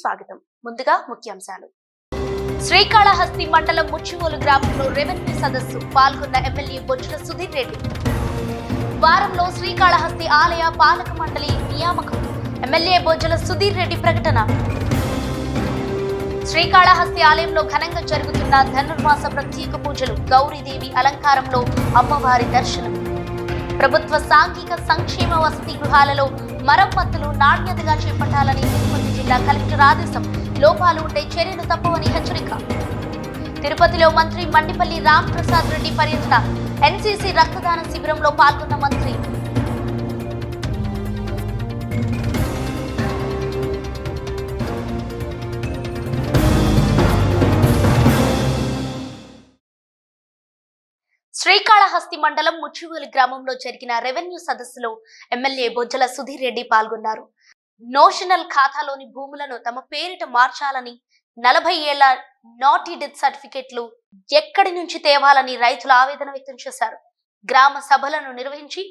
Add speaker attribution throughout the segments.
Speaker 1: స్వాగతం ముందుగా ముఖ్యాంశాలు శ్రీకాళహస్తి మండలం ముచ్చిమోలు గ్రామంలో రెవెన్యూ సదస్సు పాల్గొన్న ఎమ్మెల్యే బొచ్చుల సుధీర్ రెడ్డి వారంలో శ్రీకాళహస్తి ఆలయ పాలక మండలి నియామకం ఎమ్మెల్యే బొజ్జల సుధీర్ రెడ్డి ప్రకటన శ్రీకాళహస్తి ఆలయంలో ఘనంగా జరుగుతున్న ధనుర్మాస ప్రత్యేక పూజలు గౌరీదేవి అలంకారంలో అమ్మవారి దర్శనం ప్రభుత్వ సాంఘిక సంక్షేమ వసతి గృహాలలో మరమ్మతులు నాణ్యతగా చేపట్టాలని తిరుపతి జిల్లా కలెక్టర్ ఆదేశం లోపాలు ఉంటే చర్యలు తప్పవని హెచ్చరిక తిరుపతిలో మంత్రి మండిపల్లి రామ్ ప్రసాద్ రెడ్డి పర్యటన ఎన్సీసీ రక్తదాన శిబిరంలో పాల్గొన్న మంత్రి శ్రీకాళహస్తి మండలం ముచ్చివూలి గ్రామంలో జరిగిన రెవెన్యూ సదస్సులో ఎమ్మెల్యే బొజ్జల సుధీర్ రెడ్డి పాల్గొన్నారు నోషనల్ ఖాతాలోని భూములను తమ పేరిట మార్చాలని నలభై ఏళ్ల నాటి డెత్ సర్టిఫికెట్లు ఎక్కడి నుంచి తేవాలని రైతులు ఆవేదన వ్యక్తం చేశారు గ్రామ సభలను నిర్వహించి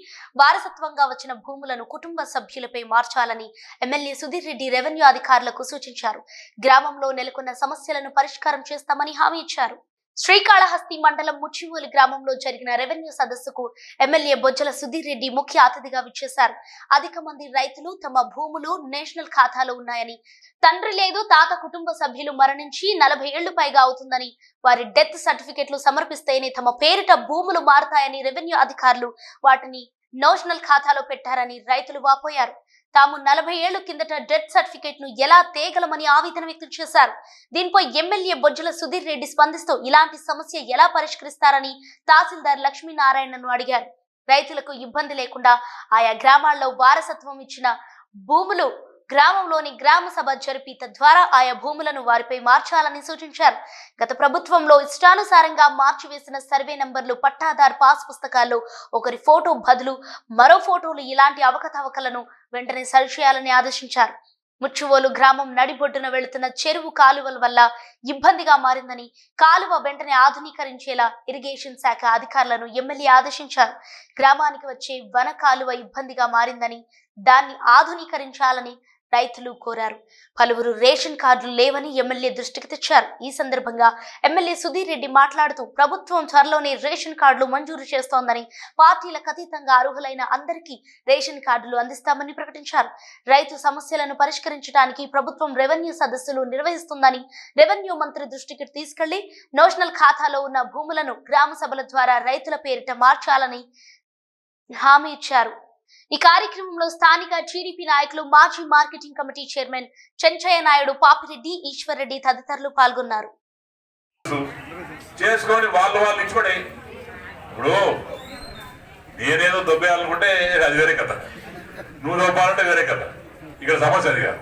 Speaker 1: వారసత్వంగా వచ్చిన భూములను కుటుంబ సభ్యులపై మార్చాలని ఎమ్మెల్యే సుధీర్ రెడ్డి రెవెన్యూ అధికారులకు సూచించారు గ్రామంలో నెలకొన్న సమస్యలను పరిష్కారం చేస్తామని హామీ ఇచ్చారు శ్రీకాళహస్తి మండలం ముచ్చిమూలి గ్రామంలో జరిగిన రెవెన్యూ సదస్సుకు ఎమ్మెల్యే బొజ్జల సుధీర్ రెడ్డి ముఖ్య అతిథిగా విచ్చేశారు అధిక మంది రైతులు తమ భూములు నేషనల్ ఖాతాలో ఉన్నాయని తండ్రి లేదు తాత కుటుంబ సభ్యులు మరణించి నలభై ఏళ్లు పైగా అవుతుందని వారి డెత్ సర్టిఫికెట్లు సమర్పిస్తేనే తమ పేరిట భూములు మారుతాయని రెవెన్యూ అధికారులు వాటిని నేషనల్ ఖాతాలో పెట్టారని రైతులు వాపోయారు తాము నలభై ఏళ్ల కిందట డెత్ సర్టిఫికేట్ ను ఎలా తేగలమని ఆవేదన వ్యక్తం చేశారు దీనిపై ఎమ్మెల్యే బొజ్జల సుధీర్ రెడ్డి స్పందిస్తూ ఇలాంటి సమస్య ఎలా పరిష్కరిస్తారని తహసీల్దార్ లక్ష్మీనారాయణను అడిగారు రైతులకు ఇబ్బంది లేకుండా ఆయా గ్రామాల్లో వారసత్వం ఇచ్చిన భూములు గ్రామంలోని గ్రామ సభ జరిపి తద్వారా ఆయా భూములను వారిపై మార్చాలని సూచించారు గత ప్రభుత్వంలో ఇష్టానుసారంగా మార్చివేసిన సర్వే నంబర్లు పట్టాదార్ పాస్ పుస్తకాల్లో ఒకరి ఫోటో బదులు మరో ఫోటోలు ఇలాంటి అవకతవకలను వెంటనే సరిచేయాలని ఆదేశించారు ముచ్చువోలు గ్రామం నడిబొడ్డున వెళుతున్న చెరువు కాలువల వల్ల ఇబ్బందిగా మారిందని కాలువ వెంటనే ఆధునీకరించేలా ఇరిగేషన్ శాఖ అధికారులను ఎమ్మెల్యే ఆదేశించారు గ్రామానికి వచ్చే వన కాలువ ఇబ్బందిగా మారిందని దాన్ని ఆధునీకరించాలని రైతులు కోరారు పలువురు రేషన్ కార్డులు లేవని ఎమ్మెల్యే దృష్టికి తెచ్చారు ఈ సందర్భంగా ఎమ్మెల్యే సుధీర్ రెడ్డి మాట్లాడుతూ ప్రభుత్వం త్వరలోనే రేషన్ కార్డులు మంజూరు చేస్తోందని పార్టీలకు అతీతంగా అర్హులైన అందరికీ రేషన్ కార్డులు అందిస్తామని ప్రకటించారు రైతు సమస్యలను పరిష్కరించడానికి ప్రభుత్వం రెవెన్యూ సదస్సులు నిర్వహిస్తుందని రెవెన్యూ మంత్రి దృష్టికి తీసుకెళ్లి నోషనల్ ఖాతాలో ఉన్న భూములను గ్రామ సభల ద్వారా రైతుల పేరిట మార్చాలని హామీ ఇచ్చారు ఈ కార్యక్రమంలో స్థానిక టీడీపీ నాయకులు మాజీ marketing committee chairman Chenchaiah Naidu Papireddy Eswarreddy తదితరులు పాల్గొన్నారు
Speaker 2: చేసుకొని వాళ్ళు వాళ్ళు ఇచ్చుకోండి ఇప్పుడు నేనేదో దొబ్బేయాలనుకుంటే అది వేరే కథ నువ్వు దొబ్బాలంటే వేరే కథ ఇక్కడ సమస్య అది కాదు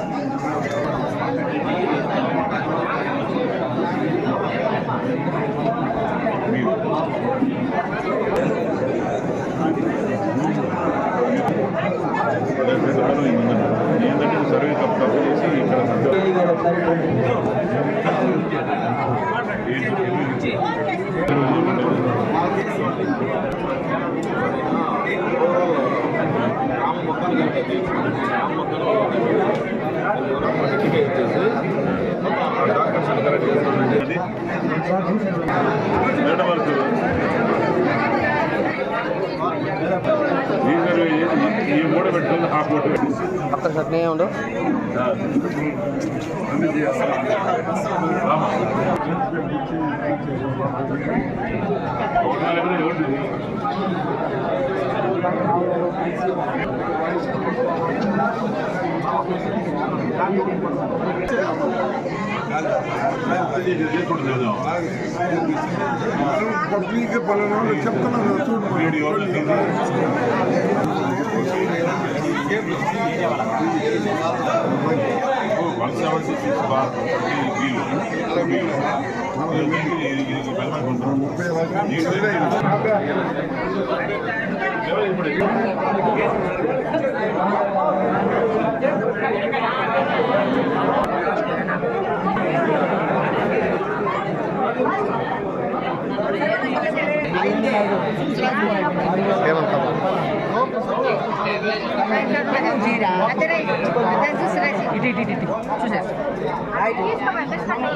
Speaker 2: అనేది పట్టికే ఇచ్చేసి డాక్టర్స్ కరెక్ట్ చేస్తానండి ఈ మూడ పెట్టుకుంది అక్కడ చట్నీ ఉండు
Speaker 1: పబ్లిక్ పలానా చెప్తున్నాను చూడు
Speaker 2: వన్ సెవెన్ సిక్స్ సిక్స్ బార్ వీలు వీలు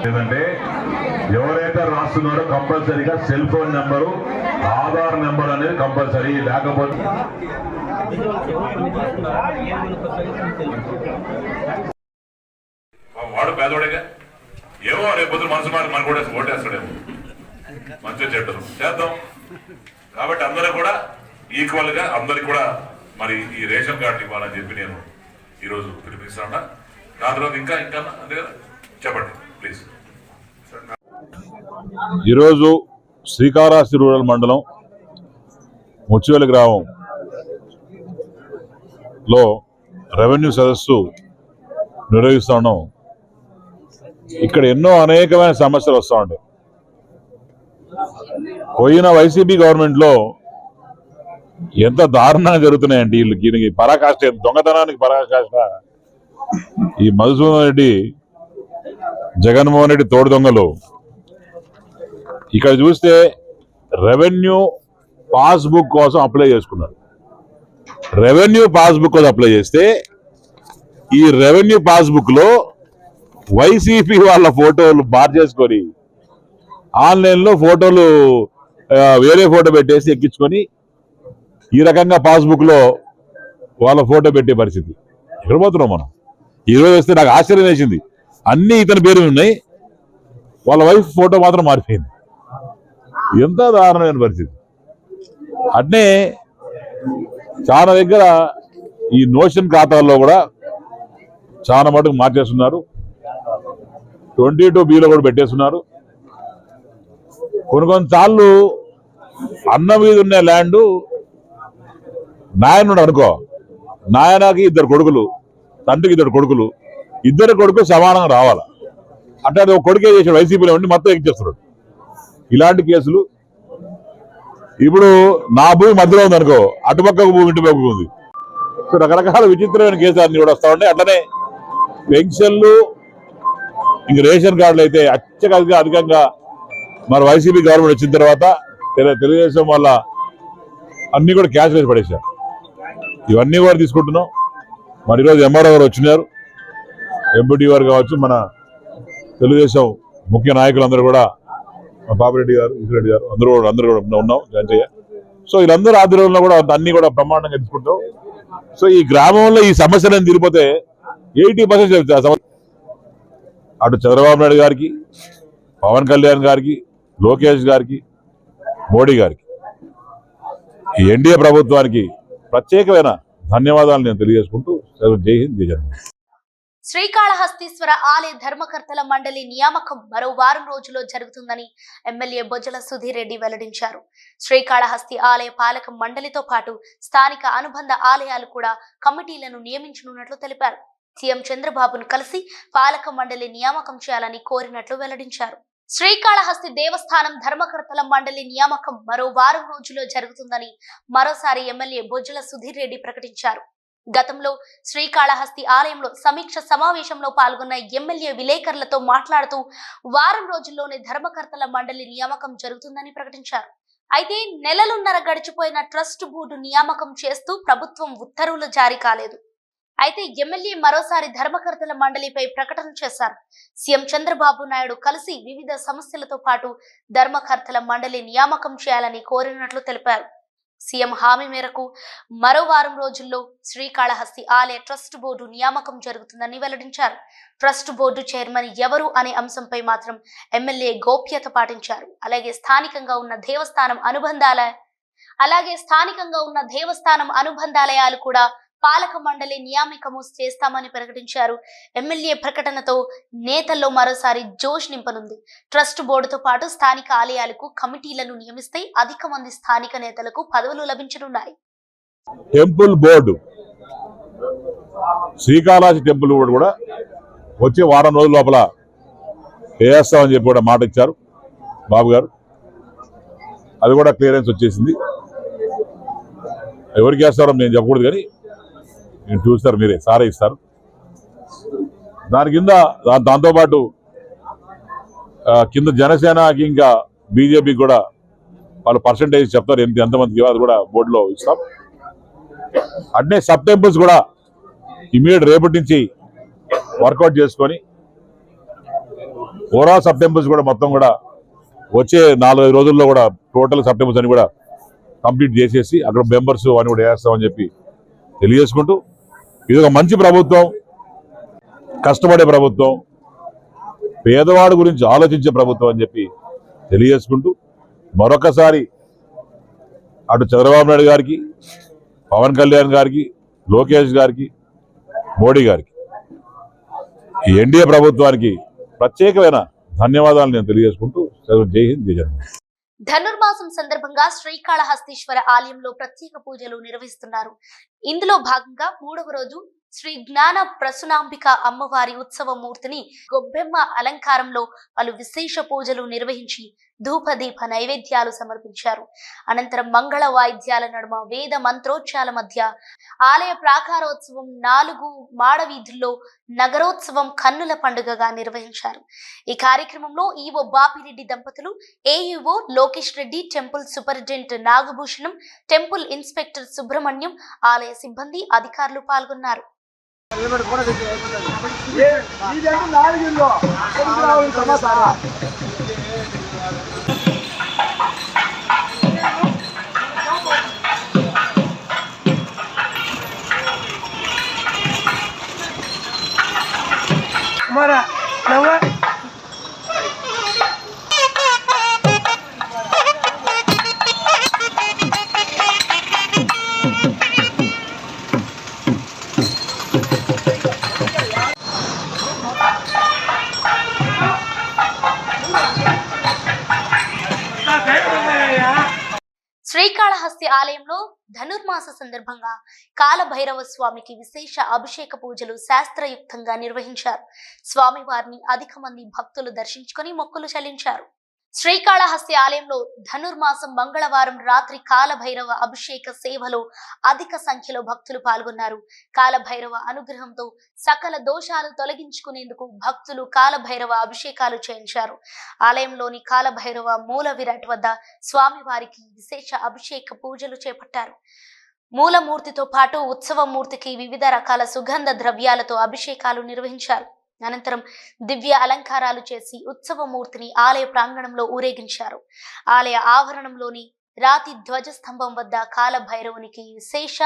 Speaker 2: లేదంటే ఎవరైతే రాస్తున్నారో కంపల్సరీగా cell phone number Aadhaar number అనేది కంపల్సరీ లేకపోతే వాడు పేదోడేగా ఏవో రేపొద్దు మనసు మాట మనకు కూడా ఓటేస్తాడేమో మంచి చెట్టు చేద్దాం కాబట్టి అందరూ కూడా ఈక్వల్ గా అందరికి కూడా మరి ఈ రేషన్ కార్డు ఇవ్వాలని చెప్పి నేను ఈరోజు పిలిపిస్తాను దాని తర్వాత ఇంకా ఇంకా చెప్పండి ప్లీజ్ ఈరోజు శ్రీకాళహస్తి రూరల్ మండలం ముచ్చివేలి గ్రామం లో రెవెన్యూ సదస్సు ఉన్నాం ఇక్కడ ఎన్నో అనేకమైన సమస్యలు వస్తూ ఉంటాయి పోయిన వైసీపీ గవర్నమెంట్లో ఎంత దారుణంగా జరుగుతున్నాయండి వీళ్ళు దీనికి పరాకాష్ట దొంగతనానికి పరాకాష్ట ఈ మధుసూదన్ రెడ్డి జగన్మోహన్ రెడ్డి తోడు దొంగలు ఇక్కడ చూస్తే రెవెన్యూ పాస్బుక్ కోసం అప్లై చేసుకున్నారు రెవెన్యూ పాస్బుక్ కోసం అప్లై చేస్తే ఈ రెవెన్యూ పాస్బుక్లో వైసీపీ వాళ్ళ ఫోటోలు బార్ చేసుకొని ఆన్లైన్లో ఫోటోలు వేరే ఫోటో పెట్టేసి ఎక్కించుకొని ఈ రకంగా పాస్బుక్లో వాళ్ళ ఫోటో పెట్టే పరిస్థితి ఎక్కడ పోతున్నాం మనం ఈరోజు వస్తే నాకు ఆశ్చర్యం వేసింది అన్నీ ఇతని పేరు ఉన్నాయి వాళ్ళ వైఫ్ ఫోటో మాత్రం మారిపోయింది ఎంత దారుణమైన పరిస్థితి అట్నే చాలా దగ్గర ఈ నోషన్ ఖాతాల్లో కూడా చాలా మటుకు మార్చేస్తున్నారు ట్వంటీ టూ బిలో కూడా పెట్టేస్తున్నారు కొన్ని కొన్నిసార్లు అన్న మీద ఉన్న ల్యాండ్ నాయనుడు అనుకో నాయనకి ఇద్దరు కొడుకులు తండ్రికి ఇద్దరు కొడుకులు ఇద్దరు కొడుకు సమానంగా రావాలి అంటే అది ఒక కొడుకే చేశాడు వైసీపీలో ఉండి మొత్తం ఎక్కిచేస్తున్నాడు ఇలాంటి కేసులు ఇప్పుడు నా భూమి మధ్యలో ఉంది అనుకో అటుపక్కకు భూమి ఇంటి పక్క ఉంది సో రకరకాల విచిత్రమైన కేసులు కూడా వస్తా ఉంటాయి అట్లనే పెన్షన్లు ఇంక రేషన్ కార్డులు అయితే అత్యధిక అధికంగా మరి వైసీపీ గవర్నమెంట్ వచ్చిన తర్వాత తెలుగుదేశం వల్ల అన్ని కూడా క్యాష్ వేసి పడేశారు ఇవన్నీ కూడా తీసుకుంటున్నాం మరి ఈరోజు ఎంఆర్ఓ గారు వచ్చినారు ఎంపీటీ గారు కావచ్చు మన తెలుగుదేశం ముఖ్య నాయకులందరూ కూడా మా పాపిరెడ్డి గారు ఈశ్వరెడ్డి గారు అందరూ కూడా అందరూ కూడా ఉన్నాం జాయిన్ చేయ సో వీళ్ళందరూ ఆధ్వర్యంలో కూడా అన్ని కూడా బ్రహ్మాండంగా తీసుకుంటాం సో ఈ గ్రామంలో ఈ సమస్యలను తీరిపోతే ఎయిటీ పర్సెంట్ అటు చంద్రబాబు నాయుడు గారికి పవన్ కళ్యాణ్ గారికి లోకేష్ గారికి మోడీ గారికి ఎన్డీఏ ప్రభుత్వానికి ప్రత్యేకమైన ధన్యవాదాలు నేను తెలియజేసుకుంటూ జై హింద్ జై
Speaker 1: శ్రీకాళహస్తీశ్వర ఆలయ ధర్మకర్తల మండలి నియామకం మరో వారం రోజుల్లో జరుగుతుందని ఎమ్మెల్యే బొజ్జల సుధీర్ రెడ్డి వెల్లడించారు శ్రీకాళహస్తి ఆలయ పాలక మండలితో పాటు స్థానిక అనుబంధ ఆలయాలు కూడా కమిటీలను నియమించనున్నట్లు తెలిపారు సీఎం చంద్రబాబును కలిసి పాలక మండలి నియామకం చేయాలని కోరినట్లు వెల్లడించారు శ్రీకాళహస్తి దేవస్థానం ధర్మకర్తల మండలి నియామకం మరో వారం రోజుల్లో జరుగుతుందని మరోసారి ఎమ్మెల్యే బొజ్జల సుధీర్ రెడ్డి ప్రకటించారు గతంలో శ్రీకాళహస్తి ఆలయంలో సమీక్ష సమావేశంలో పాల్గొన్న ఎమ్మెల్యే విలేకరులతో మాట్లాడుతూ వారం రోజుల్లోనే ధర్మకర్తల మండలి నియామకం జరుగుతుందని ప్రకటించారు అయితే నెలలున్నర గడిచిపోయిన ట్రస్ట్ బోర్డు నియామకం చేస్తూ ప్రభుత్వం ఉత్తర్వులు జారీ కాలేదు అయితే ఎమ్మెల్యే మరోసారి ధర్మకర్తల మండలిపై ప్రకటన చేశారు సీఎం చంద్రబాబు నాయుడు కలిసి వివిధ సమస్యలతో పాటు ధర్మకర్తల మండలి నియామకం చేయాలని కోరినట్లు తెలిపారు సీఎం హామీ మేరకు మరో వారం రోజుల్లో శ్రీకాళహస్తి ఆలయ ట్రస్ట్ బోర్డు నియామకం జరుగుతుందని వెల్లడించారు ట్రస్ట్ బోర్డు చైర్మన్ ఎవరు అనే అంశంపై మాత్రం ఎమ్మెల్యే గోప్యత పాటించారు అలాగే స్థానికంగా ఉన్న దేవస్థానం అనుబంధాల అలాగే స్థానికంగా ఉన్న దేవస్థానం అనుబంధాలయాలు కూడా పాలక మండలి నియామకము చేస్తామని ప్రకటించారు ఎమ్మెల్యే ప్రకటనతో నేతల్లో మరోసారి జోష్ నింపనుంది ట్రస్ట్ బోర్డుతో పాటు స్థానిక ఆలయాలకు కమిటీలను నియమిస్తే అధిక మంది స్థానిక నేతలకు పదవులు లభించనున్నాయి
Speaker 2: temple board Srikalahasti temple board కూడా వచ్చే వారం రోజుల లోపల వేస్తామని చెప్పి కూడా మాట ఇచ్చారు బాబు గారు అది కూడా క్లియరెన్స్ వచ్చేసింది ఎవరికి వేస్తారో నేను చెప్పకూడదు కానీ నేను చూస్తారు మీరే సారే ఇస్తారు దాని కింద దాంతోపాటు కింద జనసేనకి ఇంకా బీజేపీకి కూడా వాళ్ళు పర్సంటేజ్ చెప్తారు ఎంత ఎంతమందికి అది కూడా బోర్డులో ఇస్తాం అట్నే సబ్ టెంపుల్స్ కూడా ఇమీడియట్ రేపటి నుంచి వర్కౌట్ చేసుకొని ఓవరాల్ సబ్ టెంపుల్స్ కూడా మొత్తం కూడా వచ్చే నాలుగైదు రోజుల్లో కూడా టోటల్ సబ్ టెంపుల్స్ అని కూడా కంప్లీట్ చేసేసి అక్కడ మెంబర్స్ అని కూడా వేస్తామని చెప్పి తెలియజేసుకుంటూ ఇది ఒక మంచి ప్రభుత్వం కష్టపడే ప్రభుత్వం పేదవాడి గురించి ఆలోచించే ప్రభుత్వం అని చెప్పి తెలియజేసుకుంటూ మరొకసారి అటు చంద్రబాబు నాయుడు గారికి పవన్ కళ్యాణ్ గారికి లోకేష్ గారికి మోడీ గారికి ఈ ఎన్డీఏ ప్రభుత్వానికి ప్రత్యేకమైన ధన్యవాదాలు నేను తెలియజేసుకుంటూ జై హింద్ జై జగన్
Speaker 1: ధనుర్మాసం సందర్భంగా శ్రీకాళహస్తీశ్వర ఆలయంలో ప్రత్యేక పూజలు నిర్వహిస్తున్నారు ఇందులో భాగంగా మూడవ రోజు శ్రీ జ్ఞాన ప్రసునాంబిక అమ్మవారి ఉత్సవ మూర్తిని గొబ్బెమ్మ అలంకారంలో పలు విశేష పూజలు నిర్వహించి ధూపదీప నైవేద్యాలు సమర్పించారు అనంతరం మంగళ వాయిద్యాల నడుమ వేద మంత్రోచ్చాల మధ్య ఆలయ ప్రాకారోత్సవం నాలుగు మాడవీధుల్లో నగరోత్సవం కన్నుల పండుగగా నిర్వహించారు ఈ కార్యక్రమంలో ఈవో బాపిరెడ్డి దంపతులు AEO Lokesh Reddy temple superintendent Nagabhushanam temple inspector Subrahmanyam ఆలయ సిబ్బంది అధికారులు పాల్గొన్నారు నాలుగు Mora, nawa. శ్రీకాళహస్తి ఆలయంలో ధనుర్మాస సందర్భంగా కాలభైరవ స్వామికి విశేష అభిషేక పూజలు శాస్త్రయుక్తంగా నిర్వహించారు స్వామివారిని అధిక మంది భక్తులు దర్శించుకుని మొక్కులు చెల్లించారు శ్రీకాళహస్తి ఆలయంలో ధనుర్మాసం మంగళవారం రాత్రి కాలభైరవ అభిషేక సేవలో అధిక సంఖ్యలో భక్తులు పాల్గొన్నారు కాలభైరవ అనుగ్రహంతో సకల దోషాలు తొలగించుకునేందుకు భక్తులు కాలభైరవ అభిషేకాలు చేయించారు ఆలయంలోని కాలభైరవ మూల విరాట్ వద్ద స్వామివారికి విశేష అభిషేక పూజలు చేపట్టారు మూలమూర్తితో పాటు ఉత్సవమూర్తికి వివిధ రకాల సుగంధ ద్రవ్యాలతో అభిషేకాలు నిర్వహించారు అనంతరం దివ్య అలంకారాలు చేసి ఉత్సవమూర్తిని ఆలయ ప్రాంగణంలో ఊరేగించారు ఆలయ ఆవరణంలోని రాతి ధ్వజస్తంభం వద్ద కాలభైరవునికి శేష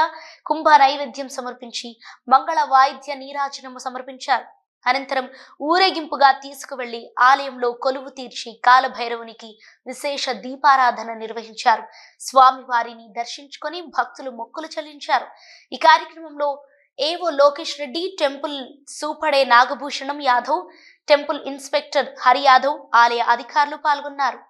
Speaker 1: కుంభ నైవేద్యం సమర్పించి మంగళ వాయిద్య నీరాజనము సమర్పించారు అనంతరం ఊరేగింపుగా తీసుకువెళ్లి ఆలయంలో కొలువు తీర్చి కాలభైరవునికి విశేష దీపారాధన నిర్వహించారు స్వామివారిని దర్శించుకొని భక్తులు మొక్కులు చెల్లించారు ఈ కార్యక్రమంలో ఏవో లోకేష్ రెడ్డి టెంపుల్ సూపడే నాగభూషణం యాదవ్ టెంపుల్ ఇన్స్పెక్టర్ హరి యాదవ్ ఆలయ అధికారులు పాల్గొన్నారు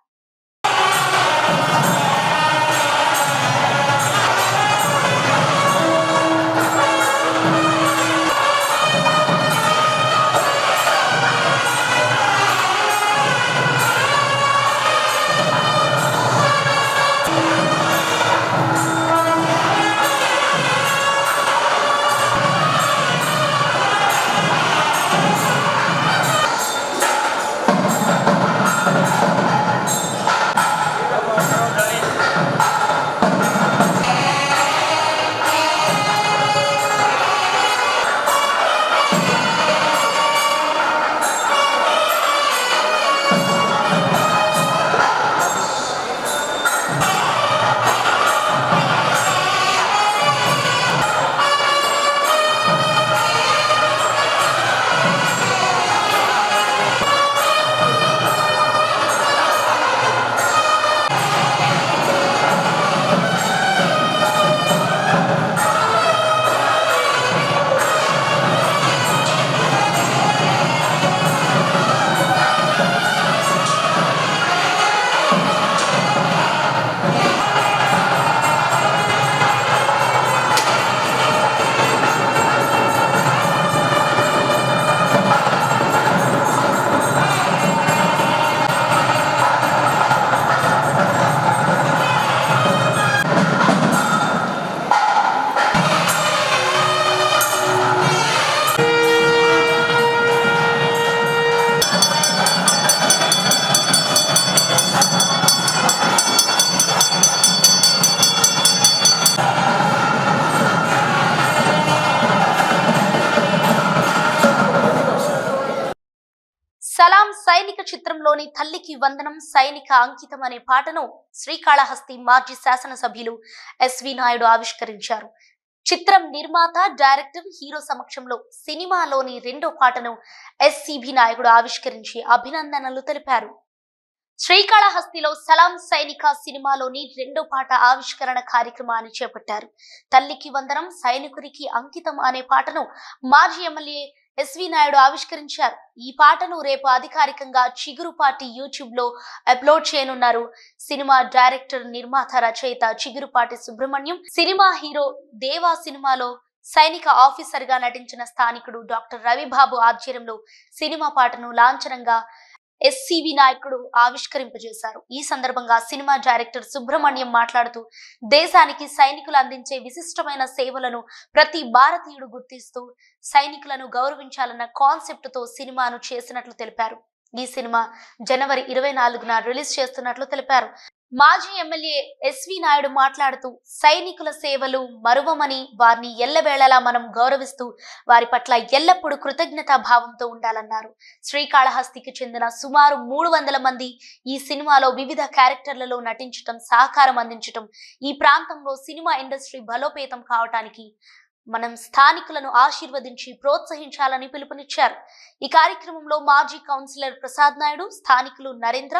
Speaker 1: దేశభక్తికి వందనం సైనిక అంకితం అనే పాటను శ్రీకాళహస్తి మాజీ శాసనసభ్యులు ఎస్వి నాయుడు ఆవిష్కరించారు చిత్రం నిర్మాత డైరెక్టర్ హీరో సమక్షంలో సినిమాలోని రెండో పాటను ఎస్సిబి నాయకుడు ఆవిష్కరించి అభినందనలు తెలిపారు శ్రీకాళహస్తిలో సలాం సైనిక సినిమాలోని రెండో పాట ఆవిష్కరణ కార్యక్రమాన్ని చేపట్టారు తల్లికి వందనం సైనికుడికి అంకితం అనే పాటను మాజీ ఎమ్మెల్యే ఎస్వి నాయుడు ఆవిష్కరించారు ఈ పాటను రేపు అధికారికంగా చిగురు పార్టీ యూట్యూబ్ లో అప్లోడ్ చేయనున్నారు సినిమా డైరెక్టర్ నిర్మాత రచయిత చిగురుపాటి సుబ్రహ్మణ్యం సినిమా హీరో దేవా సినిమాలో సైనిక ఆఫీసర్ గా నటించిన స్థానికుడు డాక్టర్ రవిబాబు ఆధ్వర్యంలో సినిమా పాటను లాంఛనంగా ఎస్సీవి నాయకుడు ఆవిష్కరింపజేశారు ఈ సందర్భంగా సినిమా డైరెక్టర్ సుబ్రహ్మణ్యం మాట్లాడుతూ దేశానికి సైనికులు అందించే విశిష్టమైన సేవలను ప్రతి భారతీయుడు గుర్తిస్తూ సైనికులను గౌరవించాలన్న కాన్సెప్ట్ తో సినిమాను చేసినట్లు తెలిపారు ఈ సినిమా జనవరి ఇరవై నాలుగున రిలీజ్ చేస్తున్నట్లు తెలిపారు మాజీ ఎమ్మెల్యే ఎస్వి నాయుడు మాట్లాడుతూ సైనికుల సేవలు మరువమని వారిని ఎల్లవేళలా మనం గౌరవిస్తూ వారి పట్ల ఎల్లప్పుడూ కృతజ్ఞతా భావంతో ఉండాలన్నారు శ్రీకాళహస్తికి చెందిన సుమారు మూడు వందల మంది ఈ సినిమాలో వివిధ క్యారెక్టర్లలో నటించటం సహకారం అందించటం ఈ ప్రాంతంలో సినిమా ఇండస్ట్రీ బలోపేతం కావటానికి మనం స్థానికులను ఆశీర్వదించి ప్రోత్సహించాలని పిలుపునిచ్చారు ఈ కార్యక్రమంలో మాజీ కౌన్సిలర్ ప్రసాద్ నాయుడు స్థానికులు నరేంద్ర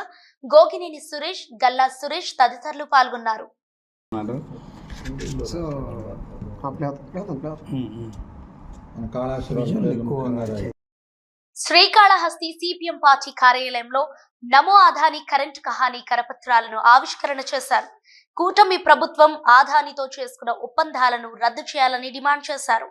Speaker 1: గోగినేని సురేష్ గల్లా సురేష్ తదితరులు పాల్గొన్నారు శ్రీకాళహస్తి సిపిఎం పార్టీ కార్యాలయంలో నమో ఆధాని కరెంట్ కహాని కరపత్రాలను ఆవిష్కరణ చేశారు కూటమి ప్రభుత్వం ఆదానితో చేసుకున్న ఒప్పందాలను రద్దు చేయాలని డిమాండ్ చేశారు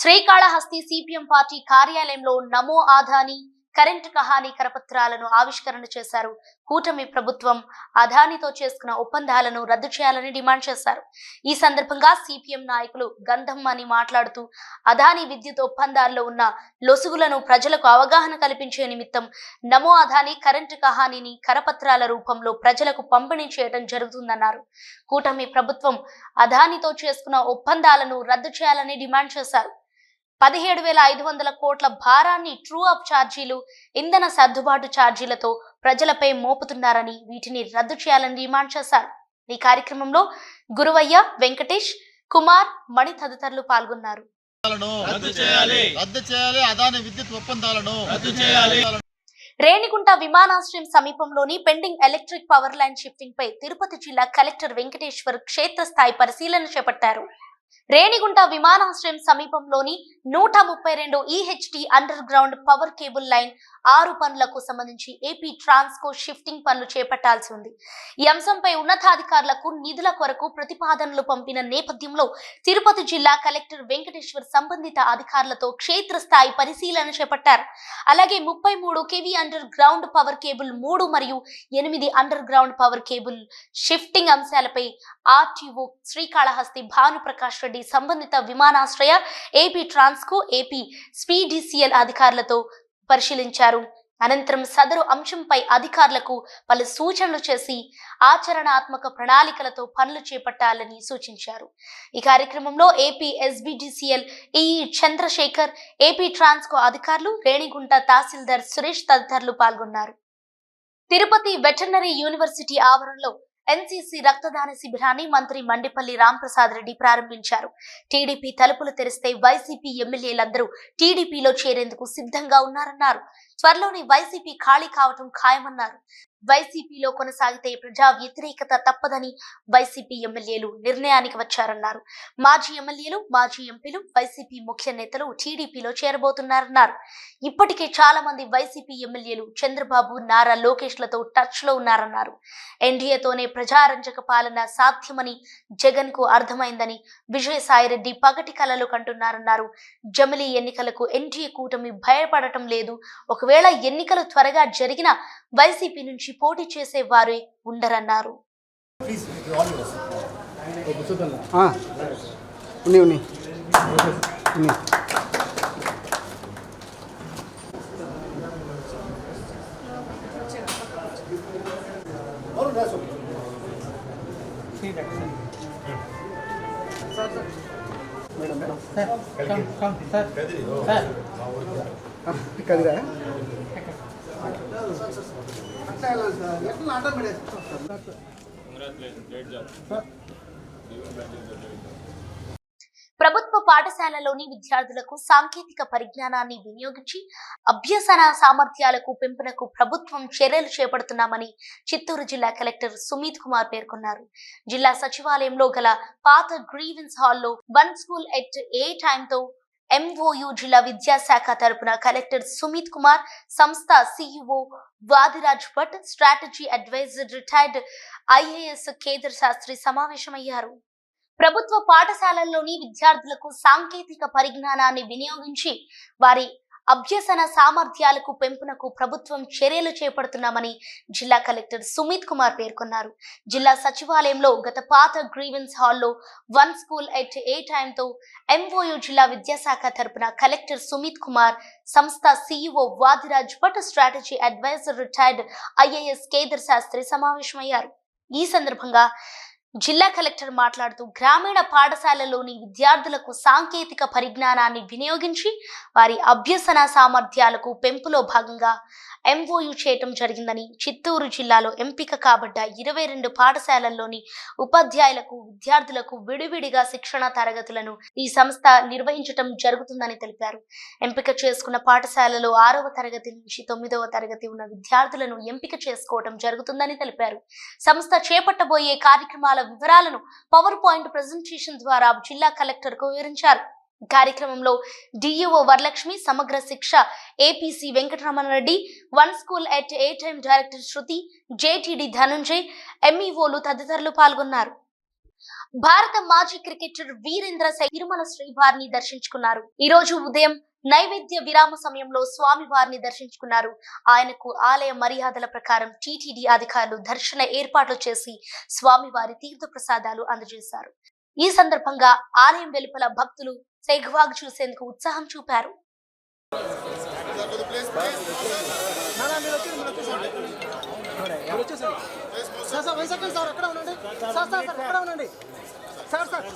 Speaker 1: శ్రీకాళహస్తి సిపిఎం పార్టీ కార్యాలయంలో నమో ఆదాని కరెంటు కహాని కరపత్రాలను ఆవిష్కరణ చేశారు కూటమి ప్రభుత్వం అదానితో చేసుకున్న ఒప్పందాలను రద్దు చేయాలని డిమాండ్ చేశారు ఈ సందర్భంగా సిపిఎం నాయకులు గంధం అని మాట్లాడుతూ అదాని విద్యుత్ ఒప్పందాల్లో ఉన్న లొసుగులను ప్రజలకు అవగాహన కల్పించే నిమిత్తం నమో అదాని కరెంటు కహానిని కరపత్రాల రూపంలో ప్రజలకు పంపిణీ చేయడం జరుగుతుందన్నారు కూటమి ప్రభుత్వం అదానితో చేసుకున్న ఒప్పందాలను రద్దు చేయాలని డిమాండ్ చేశారు పదిహేడు వేల ఐదు వందల కోట్ల భారాన్ని ట్రూ అప్ ఛార్జీలు ఇంధన సర్దుబాటు ఛార్జీలతో ప్రజలపై మోపుతున్నారని వీటిని రద్దు చేయాలని డిమాండ్ చేశారు ఈ కార్యక్రమంలో గురువయ్య వెంకటేష్ కుమార్ మణి తదితరులు పాల్గొన్నారు రేణిగుంట విమానాశ్రయం సమీపంలోని pending electric power line shifting పై తిరుపతి జిల్లా కలెక్టర్ వెంకటేశ్వర్ క్షేత్రస్థాయి పరిశీలన చేపట్టారు రేణిగుంట విమానాశ్రయం సమీపంలోని నూట ముప్పై రెండు EHD underground power cable line ఆరు పనులకు సంబంధించి ఏపీ ట్రాన్స్కో షిఫ్టింగ్ పనులు చేపట్టాల్సి ఉంది ఈ అంశంపై ఉన్నతాధికారులకు నిధుల కొరకు ప్రతిపాదనలు పంపిన నేపథ్యంలో తిరుపతి జిల్లా కలెక్టర్ వెంకటేశ్వర్ సంబంధిత అధికారులతో క్షేత్రస్థాయి పరిశీలన చేపట్టారు అలాగే ముప్పై మూడు KV underground power cable మూడు మరియు ఎనిమిది underground power cable shifting అంశాలపై ఆర్టీఓ శ్రీకాళహస్తి భానుప్రకాష్ రెడ్డి సంబంధిత విమానాశ్రయ ఏపీ ట్రాన్స్కో ఏపీ స్పీడీసీఎల్ అధికారులతో పరిశీలించారు అనంతరం సదరు అంశంపై అధికారులకు పలు సూచనలు చేసి ఆచరణాత్మక ప్రణాళికలతో పనులు చేపట్టాలని సూచించారు ఈ కార్యక్రమంలో AP SPDCL EE Chandrashekar AP Transco అధికారులు రేణిగుంట తహసీల్దార్ సురేష్ తదితరులు పాల్గొన్నారు తిరుపతి వెటర్నరీ యూనివర్సిటీ ఆవరణలో ఎన్సీసీ రక్తదాన శిబిరాన్ని మంత్రి మండిపల్లి రాంప్రసాద్ రెడ్డి ప్రారంభించారు టీడీపీ తలుపులు తెరిస్తే వైసీపీ ఎమ్మెల్యేలందరూ టీడీపీలో చేరేందుకు సిద్ధంగా ఉన్నారన్నారు త్వరలోనే వైసీపీ ఖాళీ కావటం ఖాయమన్నారు వైసీపీలో కొనసాగితే ప్రజా వ్యతిరేకత తప్పదని వైసీపీ ఎమ్మెల్యేలు నిర్ణయానికి వచ్చారన్నారు మాజీ ఎమ్మెల్యేలు మాజీ ఎంపీలు వైసీపీ ముఖ్య నేతలు టీడీపీలో చేరబోతున్నారన్నారు ఇప్పటికే చాలా మంది వైసీపీ ఎమ్మెల్యేలు చంద్రబాబు నారా లోకేష్ లతో టచ్ లో ఉన్నారన్నారు ఎన్డీఏతోనే ప్రజారంజక పాలన సాధ్యమని జగన్ కు అర్థమైందని విజయసాయిరెడ్డి పగటి కలలు కంటున్నారన్నారు జమిలీ ఎన్నికలకు ఎన్డీఏ కూటమి భయపడటం లేదు ఒకవేళ ఎన్నికలు త్వరగా జరిగినా వైసీపీ నుంచి నుంచి పోటీ చేసే వారే ఉండరన్నారు oh, కదిరా ప్రభుత్వ పాఠశాలలోని విద్యార్థులకు సాంకేతిక పరిజ్ఞానాన్ని వినియోగించి అభ్యసన సామర్థ్యాలకు పెంపునకు ప్రభుత్వం చర్యలు చేపడుతున్నామని చిత్తూరు జిల్లా కలెక్టర్ సుమిత్ కుమార్ పేర్కొన్నారు జిల్లా సచివాలయంలో గల పాత గ్రీవెన్స్ హాల్లో వన్ స్కూల్ ఎట్ ఏ టైంతో ఎంఓయు జిల్లా విద్యాశాఖ తరపున కలెక్టర్ సుమిత్ కుమార్ సంస్థ CEO e Vadiraj Bhat strategy advisor retired IAS Kedar Shastri సమావేశమయ్యారు ప్రభుత్వ పాఠశాలల్లోని విద్యార్థులకు సాంకేతిక పరిజ్ఞానాన్ని వినియోగించి వారి అభ్యసన సామర్థ్యాలకు పెంపునకు ప్రభుత్వం చర్యలు చేపడుతున్నామని జిల్లా కలెక్టర్ సుమిత్ కుమార్ పేర్కొన్నారు జిల్లా సచివాలయంలో గత పాత గ్రీవెన్స్ హాల్లో వన్ స్కూల్ ఎట్ ఏ టైంతో ఎంఓయూ జిల్లా విద్యాశాఖ తరపున కలెక్టర్ సుమిత్ కుమార్ సంస్థ CEO Vadiraj Bhat strategy advisor retired IAS Kedar Shastri సమావేశమయ్యారు ఈ సందర్భంగా జిల్లా కలెక్టర్ మాట్లాడుతూ గ్రామీణ పాఠశాలలోని విద్యార్థులకు సాంకేతిక పరిజ్ఞానాన్ని వినియోగించి వారి అభ్యసన సామర్థ్యాలకు పెంపులో భాగంగా ఎంఓయు చేయటం జరిగిందని చిత్తూరు జిల్లాలో ఎంపిక కాబడ్డ ఇరవై రెండు పాఠశాలల్లోని ఉపాధ్యాయులకు విద్యార్థులకు విడివిడిగా శిక్షణ తరగతులను ఈ సంస్థ నిర్వహించటం జరుగుతుందని తెలిపారు ఎంపిక చేసుకున్న పాఠశాలలో ఆరవ తరగతి నుంచి తొమ్మిదవ తరగతి ఉన్న విద్యార్థులను ఎంపిక చేసుకోవటం జరుగుతుందని తెలిపారు సంస్థ చేపట్టబోయే కార్యక్రమాల పథకాల వివరాలను పవర్ పాయింట్ ప్రజెంటేషన్ ద్వారా జిల్లా కలెక్టర్ కు వివరించారు కార్యక్రమంలో DEO Varalakshmi Samagra Shiksha APC Reddy one school at a time director Shruti JTD Dhananjay ఎంఈఓలు తదితరులు పాల్గొన్నారు భారత మాజీ క్రికెటర్ వీరేంద్ర సై తిరుమల శ్రీవారిని దర్శించుకున్నారు ఈ రోజు ఉదయం నైవేద్య విరామ సమయంలో స్వామివారిని దర్శించుకున్నారు ఆయనకు ఆలయ మర్యాదల ప్రకారం టిటిడి అధికారులు దర్శన ఏర్పాట్లు చేసి స్వామివారి తీర్థ ప్రసాదాలు అందజేశారు ఈ సందర్భంగా ఆలయం వెలుపల భక్తులు సెగ్వాగ్ చూసేందుకు ఉత్సాహం చూపారు సార్ సార్ అక్కడ ఉండండి సార్ సార్ అక్కడ ఉండండి సార్ సార్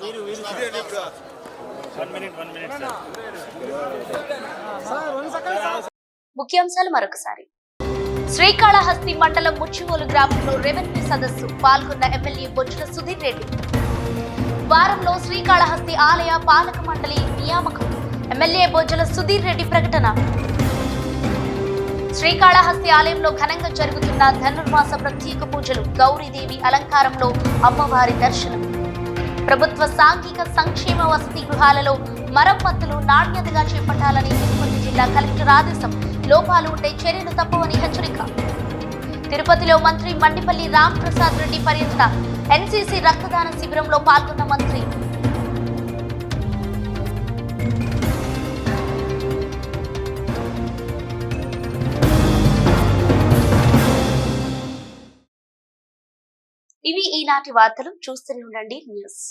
Speaker 1: ముఖ్యాంశాలు మరొకసారి శ్రీకాళహస్తి మండలం ముచ్చిమూలు గ్రామంలో రెవెన్యూ సదస్సు పాల్గొన్న ఎమ్మెల్యే బొచ్చుల సుధీర్ రెడ్డి వారంలో శ్రీకాళహస్తి ఆలయ పాలక మండలి నియామకం ఎమ్మెల్యే బొజ్జల సుధీర్ రెడ్డి ప్రకటన శ్రీకాళహస్తి ఆలయంలో ఘనంగా జరుగుతున్న ధనుర్మాస ప్రత్యేక పూజలు గౌరీదేవి అలంకారంలో అమ్మవారి దర్శనం ప్రభుత్వ సాంఘిక సంక్షేమ వసతి గృహాలలో మరమ్మతులు నాణ్యతగా చేపట్టాలని తిరుపతి జిల్లా కలెక్టర్ ఆదేశం లోపాలు ఉంటే చర్యలు తప్పవని హెచ్చరిక తిరుపతిలో మంత్రి మండిపల్లి రామ్ ప్రసాద్ రెడ్డి పర్యటన ఎన్సీసీ రక్తదాన శిబిరంలో పాల్గొన్న మంత్రి ఇవి ఈనాటి వార్తలు చూస్తూనే ఉండండి న్యూస్